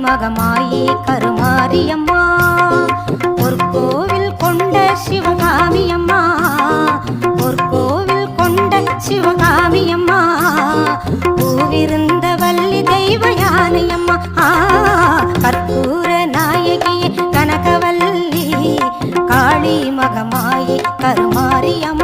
மதிமகமாயே கருமாரியம்மா. ஒரு கோவில் கொண்ட சிவகாமி அம்மா ஒரு கோவில் கொண்ட சிவகாமி அம்மா பூவிருந்த வள்ளி தெய்வ யானையம்மா. ஆ கற்பூர நாயகியே கனகவல்லி. காளி மகமாயே கருமாரியம்மா.